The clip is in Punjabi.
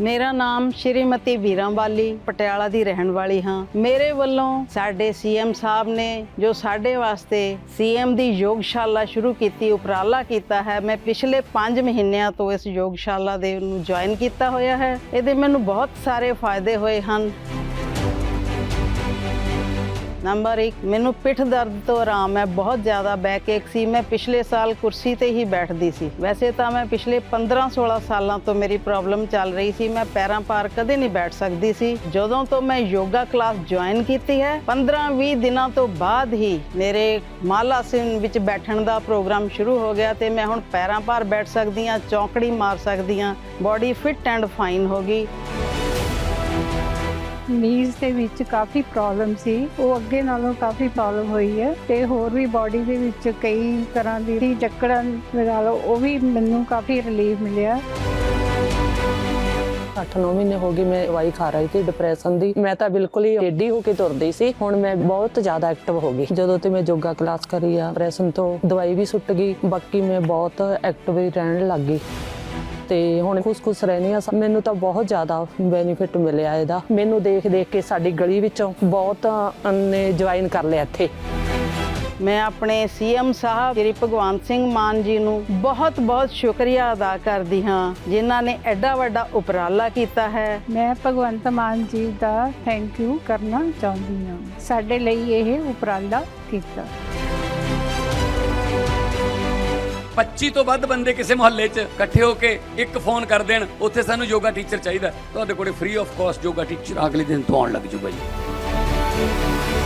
ਮੇਰਾ ਨਾਮ ਸ਼੍ਰੀਮਤੀ ਵੀਰਾਂਵਾਲੀ ਪਟਿਆਲਾ ਦੀ ਰਹਿਣ ਵਾਲੀ ਹਾਂ। ਮੇਰੇ ਵੱਲੋਂ ਸਾਡੇ ਸੀਐਮ ਸਾਹਿਬ ਨੇ ਜੋ ਸਾਡੇ ਵਾਸਤੇ ਸੀਐਮ ਦੀ ਯੋਗਸ਼ਾਲਾ ਸ਼ੁਰੂ ਕੀਤੀ, ਉਪਰਾਲਾ ਕੀਤਾ ਹੈ, ਮੈਂ ਪਿਛਲੇ 5 ਮਹੀਨਿਆਂ ਤੋਂ ਇਸ ਯੋਗਸ਼ਾਲਾ ਦੇ ਨੂੰ ਜੁਆਇਨ ਕੀਤਾ ਹੋਇਆ ਹੈ। ਇਹਦੇ ਮੈਨੂੰ ਬਹੁਤ ਸਾਰੇ ਫਾਇਦੇ ਹੋਏ ਹਨ। ਨੰਬਰ 1 ਮੈਨੂੰ ਪਿੱਠ ਦਰਦ ਤੋਂ ਆਰਾਮ ਹੈ, ਬਹੁਤ ਜ਼ਿਆਦਾ ਬੈਕ ਏਕ ਸੀ। ਮੈਂ ਪਿਛਲੇ ਸਾਲ ਕੁਰਸੀ ਤੇ ਹੀ ਬੈਠਦੀ ਸੀ। ਵੈਸੇ ਤਾਂ ਮੈਂ ਪਿਛਲੇ 15-16 ਸਾਲਾਂ ਤੋਂ ਮੇਰੀ ਪ੍ਰੋਬਲਮ ਚੱਲ ਰਹੀ ਸੀ। ਮੈਂ ਪੈਰਾਂ ਭਾਰ ਕਦੇ ਨਹੀਂ ਬੈਠ ਸਕਦੀ ਸੀ। ਜਦੋਂ ਤੋਂ ਮੈਂ ਯੋਗਾ ਕਲਾਸ ਜੁਆਇਨ ਕੀਤੀ ਹੈ 15-20 ਦਿਨਾਂ ਤੋਂ ਬਾਅਦ ਹੀ ਮੇਰੇ ਮਾਲਾਸਨ ਵਿੱਚ ਬੈਠਣ ਦਾ ਪ੍ਰੋਗਰਾਮ ਸ਼ੁਰੂ ਹੋ ਗਿਆ ਤੇ ਮੈਂ ਹੁਣ ਪੈਰਾਂ ਭਾਰ ਬੈਠ ਸਕਦੀ ਹਾਂ, ਚੌਂਕੜੀ ਮਾਰ ਸਕਦੀ ਹਾਂ, ਬਾਡੀ ਫਿਟ ਐਂਡ ਫਾਈਨ ਹੋ ਗਈ। ਨੀਜ਼ ਦੇ ਵਿੱਚ ਕਾਫੀ ਪ੍ਰੋਬਲਮ ਸੀ। ਉਹ ਅੱਗੇ ਨਾਲੋਂ ਕਾਫੀ ਪ੍ਰੋਬਲਮ ਹੋਈ ਹੈ ਤੇ ਹੋਰ ਵੀ ਬਾਡੀ ਦੇ ਵਿੱਚ ਕਈ ਤਰ੍ਹਾਂ ਦੀ ਸੀ ਲਗਾ ਲਓ ਉਹ ਵੀ ਮੈਨੂੰ ਕਾਫੀ ਰਿਲੀਫ ਮਿਲਿਆ। 8-9 ਮਹੀਨੇ ਹੋ ਗਏ ਮੈਂ ਦਵਾਈ ਖਾ ਰਹੀ ਸੀ ਡਿਪਰੈਸ਼ਨ ਦੀ। ਮੈਂ ਤਾਂ ਬਿਲਕੁਲ ਹੀ ਟੇਢੀ ਹੋ ਕੇ ਤੁਰਦੀ ਸੀ। ਹੁਣ ਮੈਂ ਬਹੁਤ ਜ਼ਿਆਦਾ ਐਕਟਿਵ ਹੋ ਗਈ। ਜਦੋਂ ਤੇ ਮੈਂ ਯੋਗਾ ਕਲਾਸ ਕਰੀ ਆ ਡਿਪਰੈਸ਼ਨ ਤੋਂ ਦਵਾਈ ਵੀ ਸੁੱਟ ਗਈ। ਬਾਕੀ ਮੈਂ ਬਹੁਤ ਐਕਟਿਵ ਰਹਿਣ ਲੱਗ ਗਈ। ਤੇ ਹੁਣ ਖੁਸ਼-ਖੁਸ਼ ਰਹਿੰਦੀ ਆ ਮੈਨੂੰ ਤਾਂ ਬਹੁਤ ਜ਼ਿਆਦਾ ਬੈਨੀਫਿਟ ਮਿਲਿਆ ਇਹਦਾ। ਮੈਨੂੰ ਦੇਖ ਦੇਖ ਕੇ ਸਾਡੀ ਗਲੀ ਵਿੱਚੋਂ ਬਹੁਤ ਨੇ ਜੁਆਇਨ ਕਰ ਲਿਆ ਇੱਥੇ। ਮੈਂ ਆਪਣੇ ਸੀਐਮ ਸਾਹਿਬ ਸ਼੍ਰੀ ਭਗਵੰਤ ਸਿੰਘ ਮਾਨ ਜੀ ਨੂੰ ਬਹੁਤ ਬਹੁਤ ਸ਼ੁਕਰੀਆ ਅਦਾ ਕਰਦੀ ਹਾਂ ਜਿਨ੍ਹਾਂ ਨੇ ਐਡਾ ਵੱਡਾ ਉਪਰਾਲਾ ਕੀਤਾ ਹੈ। ਮੈਂ ਭਗਵੰਤ ਮਾਨ ਜੀ ਦਾ ਥੈਂਕ ਯੂ ਕਰਨਾ ਚਾਹੁੰਦੀ ਹਾਂ। ਸਾਡੇ ਲਈ ਇਹ ਉਪਰਾਲਾ ਕੀਤਾ। 25 ਤੋਂ ਵੱਧ ਬੰਦੇ ਕਿਸੇ ਮੁਹੱਲੇ 'ਚ ਇਕੱਠੇ ਹੋ ਕੇ ਇੱਕ ਫੋਨ ਕਰ ਦੇਣ, ਉੱਥੇ ਸਾਨੂੰ ਯੋਗਾ ਟੀਚਰ ਚਾਹੀਦਾ। ਤੁਹਾਡੇ ਕੋਲੇ free of cost yoga teacher ਅਗਲੇ ਦਿਨ ਤੋਂ ਆਉਣ ਲੱਗ ਜੂਗਾ ਜੀ